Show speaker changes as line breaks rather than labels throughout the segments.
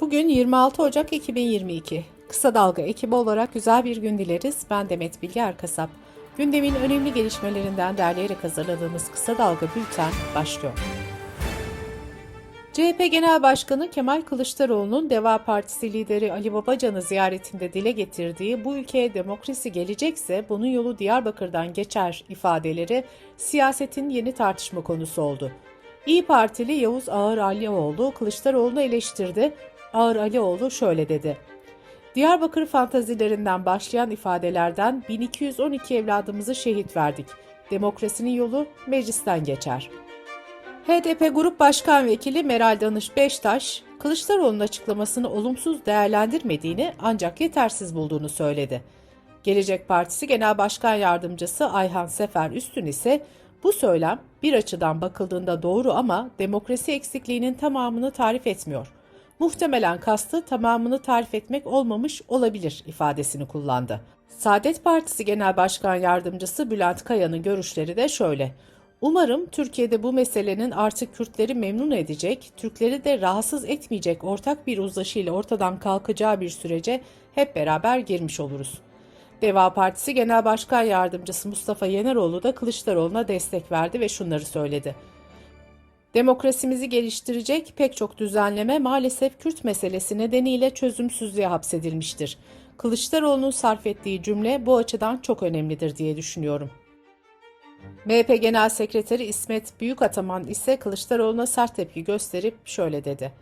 Bugün 26 Ocak 2022. Kısa Dalga ekibi olarak güzel bir gün dileriz. Ben Demet Bilge Erkasap. Gündemin önemli gelişmelerinden derleyerek hazırladığımız Kısa Dalga Bülten başlıyor. CHP Genel Başkanı Kemal Kılıçdaroğlu'nun Deva Partisi lideri Ali Babacan'ı ziyaretinde dile getirdiği bu ülkeye demokrasi gelecekse bunun yolu Diyarbakır'dan geçer ifadeleri siyasetin yeni tartışma konusu oldu. İyi Partili Yavuz Ağır Alioğlu Kılıçdaroğlu'nu eleştirdi. Ağır Alioğlu şöyle dedi. Diyarbakır fantazilerinden başlayan ifadelerden 1212 evladımızı şehit verdik. Demokrasinin yolu meclisten geçer. HDP Grup Başkan Vekili Meral Danış Beştaş, Kılıçdaroğlu'nun açıklamasını olumsuz değerlendirmediğini ancak yetersiz bulduğunu söyledi. Gelecek Partisi Genel Başkan Yardımcısı Ayhan Sefer Üstün ise bu söylem bir açıdan bakıldığında doğru ama demokrasi eksikliğinin tamamını tarif etmiyor. Muhtemelen kastı tamamını tarif etmek olmamış olabilir ifadesini kullandı. Saadet Partisi Genel Başkan Yardımcısı Bülent Kaya'nın görüşleri de şöyle. Umarım Türkiye'de bu meselenin artık Kürtleri memnun edecek, Türkleri de rahatsız etmeyecek ortak bir uzlaşıyla ortadan kalkacağı bir sürece hep beraber girmiş oluruz. Deva Partisi Genel Başkan Yardımcısı Mustafa Yeneroğlu da Kılıçdaroğlu'na destek verdi ve şunları söyledi. Demokrasimizi geliştirecek pek çok düzenleme maalesef Kürt meselesi nedeniyle çözümsüzlüğe hapsedilmiştir. Kılıçdaroğlu'nun sarf ettiği cümle bu açıdan çok önemlidir diye düşünüyorum. MHP Genel Sekreteri İsmet Büyükataman ise Kılıçdaroğlu'na sert tepki gösterip şöyle dedi.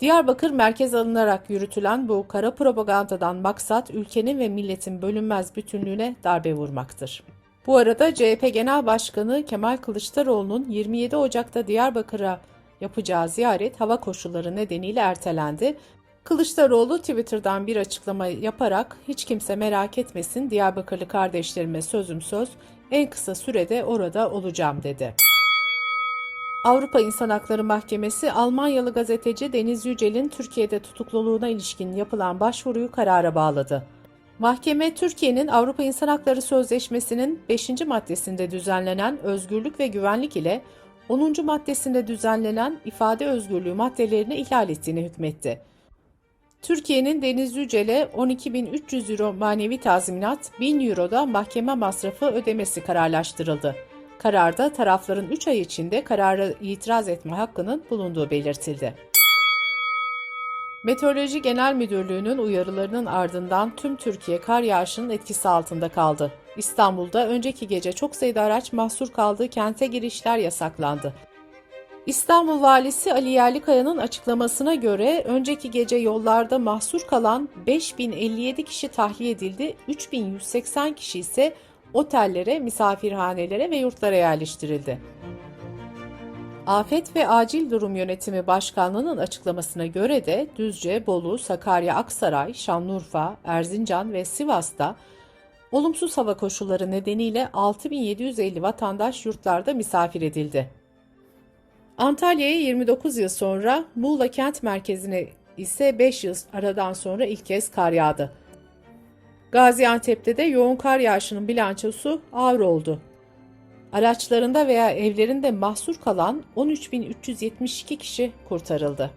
Diyarbakır merkez alınarak yürütülen bu kara propagandadan maksat ülkenin ve milletin bölünmez bütünlüğüne darbe vurmaktır. Bu arada CHP Genel Başkanı Kemal Kılıçdaroğlu'nun 27 Ocak'ta Diyarbakır'a yapacağı ziyaret hava koşulları nedeniyle ertelendi. Kılıçdaroğlu Twitter'dan bir açıklama yaparak hiç kimse merak etmesin Diyarbakırlı kardeşlerime sözüm söz en kısa sürede orada olacağım dedi. Avrupa İnsan Hakları Mahkemesi Almanyalı gazeteci Deniz Yücel'in Türkiye'de tutukluluğuna ilişkin yapılan başvuruyu karara bağladı. Mahkeme Türkiye'nin Avrupa İnsan Hakları Sözleşmesi'nin 5. maddesinde düzenlenen özgürlük ve güvenlik ile 10. maddesinde düzenlenen ifade özgürlüğü maddelerini ihlal ettiğini hükmetti. Türkiye'nin Deniz Yücel'e 12.300 euro manevi tazminat, 1000 euro da mahkeme masrafı ödemesi kararlaştırıldı. Kararda tarafların 3 ay içinde karara itiraz etme hakkının bulunduğu belirtildi. Meteoroloji Genel Müdürlüğü'nün uyarılarının ardından tüm Türkiye kar yağışının etkisi altında kaldı. İstanbul'da önceki gece çok sayıda araç mahsur kaldığı kente girişler yasaklandı. İstanbul Valisi Ali Yerlikaya'nın açıklamasına göre önceki gece yollarda mahsur kalan 5057 kişi tahliye edildi, 3180 kişi ise otellere, misafirhanelere ve yurtlara yerleştirildi. Afet ve Acil Durum Yönetimi Başkanlığı'nın açıklamasına göre de Düzce, Bolu, Sakarya, Aksaray, Şanlıurfa, Erzincan ve Sivas'ta olumsuz hava koşulları nedeniyle 6750 vatandaş yurtlarda misafir edildi. Antalya'ya 29 yıl sonra, Muğla kent merkezine ise 5 yıl aradan sonra ilk kez kar yağdı. Gaziantep'te de yoğun kar yağışının bilançosu ağır oldu. Araçlarında veya evlerinde mahsur kalan 13.372 kişi kurtarıldı.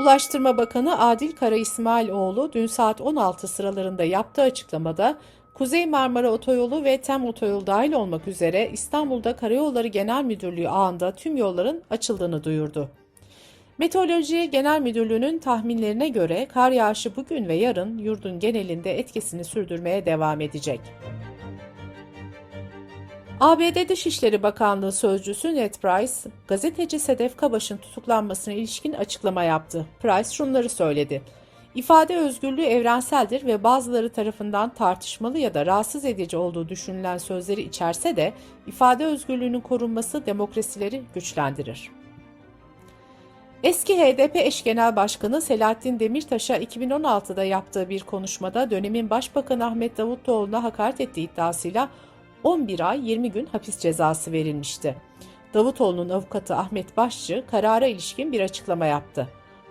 Ulaştırma Bakanı Adil Kara İsmailoğlu dün saat 16 sıralarında yaptığı açıklamada Kuzey Marmara Otoyolu ve TEM Otoyolu dahil olmak üzere İstanbul'da Karayolları Genel Müdürlüğü ağında tüm yolların açıldığını duyurdu. Meteoroloji Genel Müdürlüğü'nün tahminlerine göre kar yağışı bugün ve yarın yurdun genelinde etkisini sürdürmeye devam edecek. ABD Dışişleri Bakanlığı Sözcüsü Ned Price, gazeteci Sedef Kabaş'ın tutuklanmasına ilişkin açıklama yaptı. Price şunları söyledi. İfade özgürlüğü evrenseldir ve bazıları tarafından tartışmalı ya da rahatsız edici olduğu düşünülen sözleri içerse de ifade özgürlüğünün korunması demokrasileri güçlendirir. Eski HDP eş genel başkanı Selahattin Demirtaş'a 2016'da yaptığı bir konuşmada dönemin Başbakanı Ahmet Davutoğlu'na hakaret ettiği iddiasıyla 11 ay 20 gün hapis cezası verilmişti. Davutoğlu'nun avukatı Ahmet Başçı karara ilişkin bir açıklama yaptı.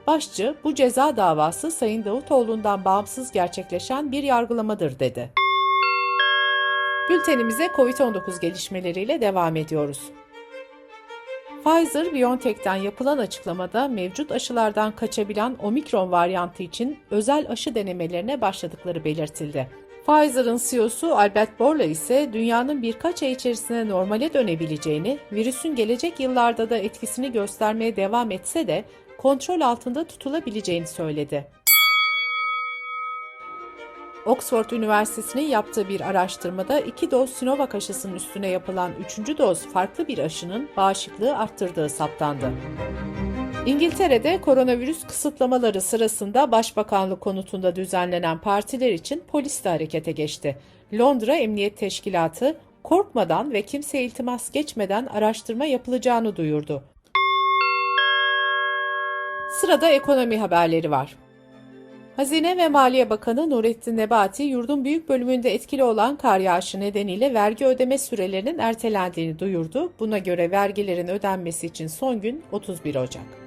Başçı, bu ceza davası Sayın Davutoğlu'ndan bağımsız gerçekleşen bir yargılamadır dedi. Bültenimize COVID-19 gelişmeleriyle devam ediyoruz. Pfizer-BioNTech'ten yapılan açıklamada mevcut aşılardan kaçabilen omikron varyantı için özel aşı denemelerine başladıkları belirtildi. Pfizer'ın CEO'su Albert Bourla ise dünyanın birkaç ay içerisinde normale dönebileceğini, virüsün gelecek yıllarda da etkisini göstermeye devam etse de kontrol altında tutulabileceğini söyledi. Oxford Üniversitesi'nin yaptığı bir araştırmada iki doz Sinovac aşısının üstüne yapılan üçüncü doz farklı bir aşının bağışıklığı arttırdığı saptandı. İngiltere'de koronavirüs kısıtlamaları sırasında Başbakanlık konutunda düzenlenen partiler için polis de harekete geçti. Londra Emniyet Teşkilatı korkmadan ve kimseye iltimas geçmeden araştırma yapılacağını duyurdu. Sırada ekonomi haberleri var. Hazine ve Maliye Bakanı Nurettin Nebati, yurdun büyük bölümünde etkili olan kar yağışı nedeniyle vergi ödeme sürelerinin ertelendiğini duyurdu. Buna göre vergilerin ödenmesi için son gün 31 Ocak.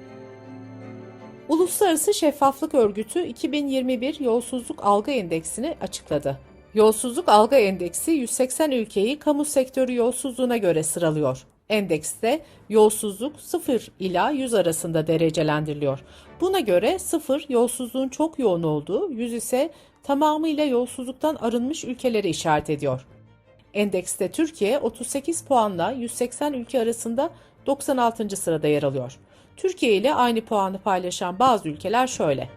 Uluslararası Şeffaflık Örgütü 2021 Yolsuzluk Algı Endeksini açıkladı. Yolsuzluk Algı Endeksi 180 ülkeyi kamu sektörü yolsuzluğuna göre sıralıyor. Endekste yolsuzluk 0 ila 100 arasında derecelendiriliyor. Buna göre 0 yolsuzluğun çok yoğun olduğu, 100 ise tamamıyla yolsuzluktan arınmış ülkeleri işaret ediyor. Endekste Türkiye 38 puanla 180 ülke arasında 96. sırada yer alıyor. Türkiye ile aynı puanı paylaşan bazı ülkeler şöyle.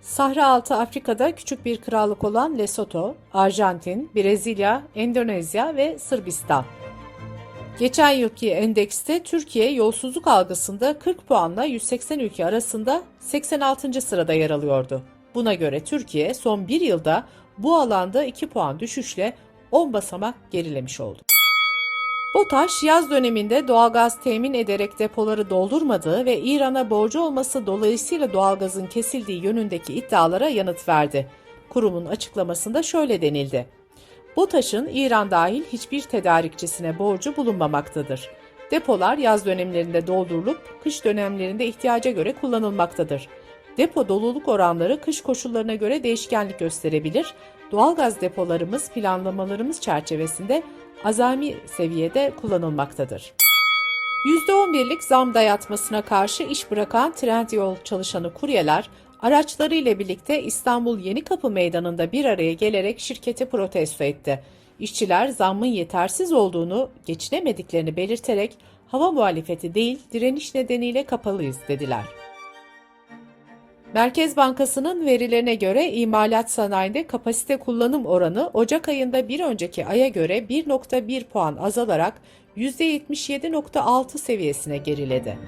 Sahra altı Afrika'da küçük bir krallık olan Lesotho, Arjantin, Brezilya, Endonezya ve Sırbistan. Geçen yılki endekste Türkiye yolsuzluk algısında 40 puanla 180 ülke arasında 86. sırada yer alıyordu. Buna göre Türkiye son bir yılda bu alanda 2 puan düşüşle 10 basamak gerilemiş oldu. BOTAŞ yaz döneminde doğalgaz temin ederek depoları doldurmadığı ve İran'a borcu olması dolayısıyla doğalgazın kesildiği yönündeki iddialara yanıt verdi. Kurumun açıklamasında şöyle denildi. BOTAŞ'ın İran dahil hiçbir tedarikçisine borcu bulunmamaktadır. Depolar yaz dönemlerinde doldurulup kış dönemlerinde ihtiyaca göre kullanılmaktadır. Depo doluluk oranları kış koşullarına göre değişkenlik gösterebilir. Doğalgaz depolarımız planlamalarımız çerçevesinde azami seviyede kullanılmaktadır. %11'lik zam dayatmasına karşı iş bırakan Trendyol çalışanı kuryeler araçlarıyla birlikte İstanbul Yenikapı Meydanı'nda bir araya gelerek şirketi protesto etti. İşçiler zammın yetersiz olduğunu, geçinemediklerini belirterek hava muhalefeti değil direniş nedeniyle kapalıyız dediler. Merkez Bankası'nın verilerine göre imalat sanayinde kapasite kullanım oranı Ocak ayında bir önceki aya göre 1.1 puan azalarak %77.6 seviyesine geriledi.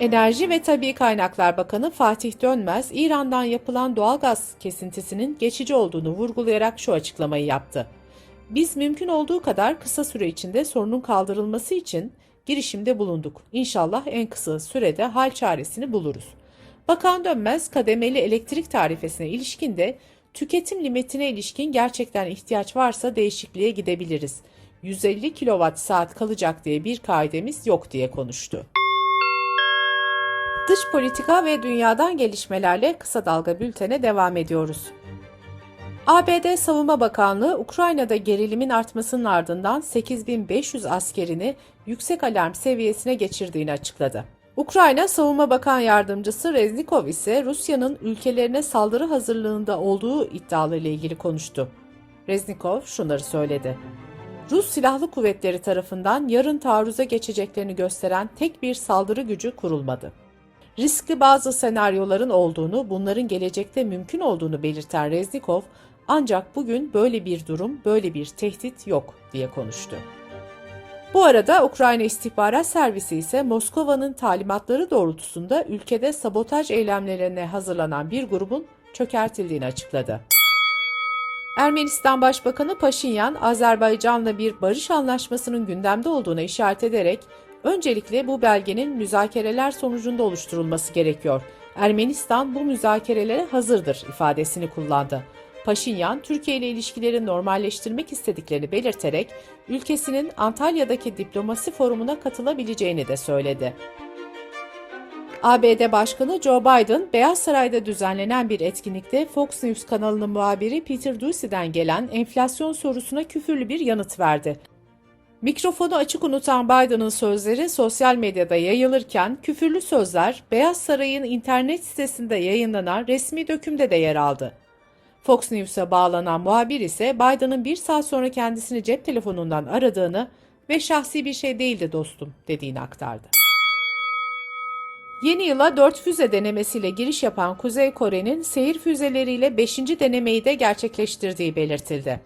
Enerji ve Tabi Kaynaklar Bakanı Fatih Dönmez, İran'dan yapılan doğalgaz kesintisinin geçici olduğunu vurgulayarak şu açıklamayı yaptı. Biz mümkün olduğu kadar kısa süre içinde sorunun kaldırılması için girişimde bulunduk. İnşallah en kısa sürede hal çaresini buluruz. Bakan Dönmez, kademeli elektrik tarifesine ilişkin de tüketim limitine ilişkin gerçekten ihtiyaç varsa değişikliğe gidebiliriz. 150 kWh saat kalacak diye bir kaidemiz yok diye konuştu. Dış politika ve dünyadan gelişmelerle kısa dalga bültene devam ediyoruz. ABD Savunma Bakanlığı Ukrayna'da gerilimin artmasının ardından 8500 askerini yüksek alarm seviyesine geçirdiğini açıkladı. Ukrayna Savunma Bakan Yardımcısı Reznikov ise Rusya'nın ülkelerine saldırı hazırlığında olduğu iddialarıyla ilgili konuştu. Reznikov şunları söyledi. Rus Silahlı Kuvvetleri tarafından yarın taarruza geçeceklerini gösteren tek bir saldırı gücü kurulmadı. Riskli bazı senaryoların olduğunu, bunların gelecekte mümkün olduğunu belirten Reznikov, ancak bugün böyle bir durum, böyle bir tehdit yok diye konuştu. Bu arada Ukrayna İstihbarat Servisi ise Moskova'nın talimatları doğrultusunda ülkede sabotaj eylemlerine hazırlanan bir grubun çökertildiğini açıkladı. Ermenistan Başbakanı Paşinyan, Azerbaycan'la bir barış anlaşmasının gündemde olduğuna işaret ederek Öncelikle bu belgenin müzakereler sonucunda oluşturulması gerekiyor. Ermenistan bu müzakerelere hazırdır ifadesini kullandı. Paşinyan, Türkiye ile ilişkileri normalleştirmek istediklerini belirterek ülkesinin Antalya'daki diplomasi forumuna katılabileceğini de söyledi. ABD Başkanı Joe Biden, Beyaz Saray'da düzenlenen bir etkinlikte Fox News kanalının muhabiri Peter Doocy'den gelen enflasyon sorusuna küfürlü bir yanıt verdi. Mikrofonu açık unutan Biden'ın sözleri sosyal medyada yayılırken küfürlü sözler Beyaz Saray'ın internet sitesinde yayınlanan resmi dökümde de yer aldı. Fox News'a bağlanan muhabir ise Biden'ın bir saat sonra kendisini cep telefonundan aradığını ve şahsi bir şey değildi dostum dediğini aktardı. Yeni yıla 4 füze denemesiyle giriş yapan Kuzey Kore'nin seyir füzeleriyle 5. denemeyi de gerçekleştirdiği belirtildi.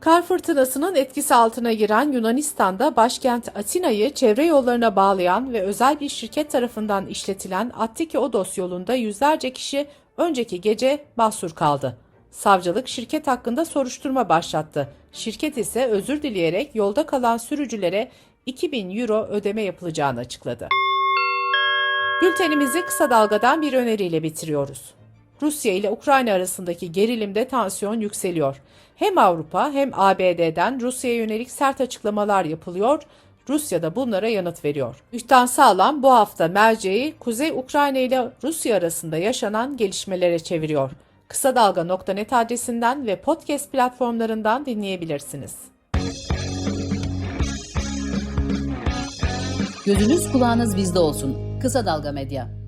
Kar fırtınasının etkisi altına giren Yunanistan'da başkent Atina'yı çevre yollarına bağlayan ve özel bir şirket tarafından işletilen Attiki Odos yolunda yüzlerce kişi önceki gece mahsur kaldı. Savcılık şirket hakkında soruşturma başlattı. Şirket ise özür dileyerek yolda kalan sürücülere 2000 euro ödeme yapılacağını açıkladı. Bültenimizi kısa dalgadan bir öneriyle bitiriyoruz. Rusya ile Ukrayna arasındaki gerilimde tansiyon yükseliyor. Hem Avrupa hem ABD'den Rusya'ya yönelik sert açıklamalar yapılıyor. Rusya da bunlara yanıt veriyor. Üstten sağlam bu hafta merceği Kuzey Ukrayna ile Rusya arasında yaşanan gelişmelere çeviriyor. Kısa Dalga.net adresinden ve podcast platformlarından dinleyebilirsiniz.
Gözünüz kulağınız bizde olsun. Kısa Dalga Medya.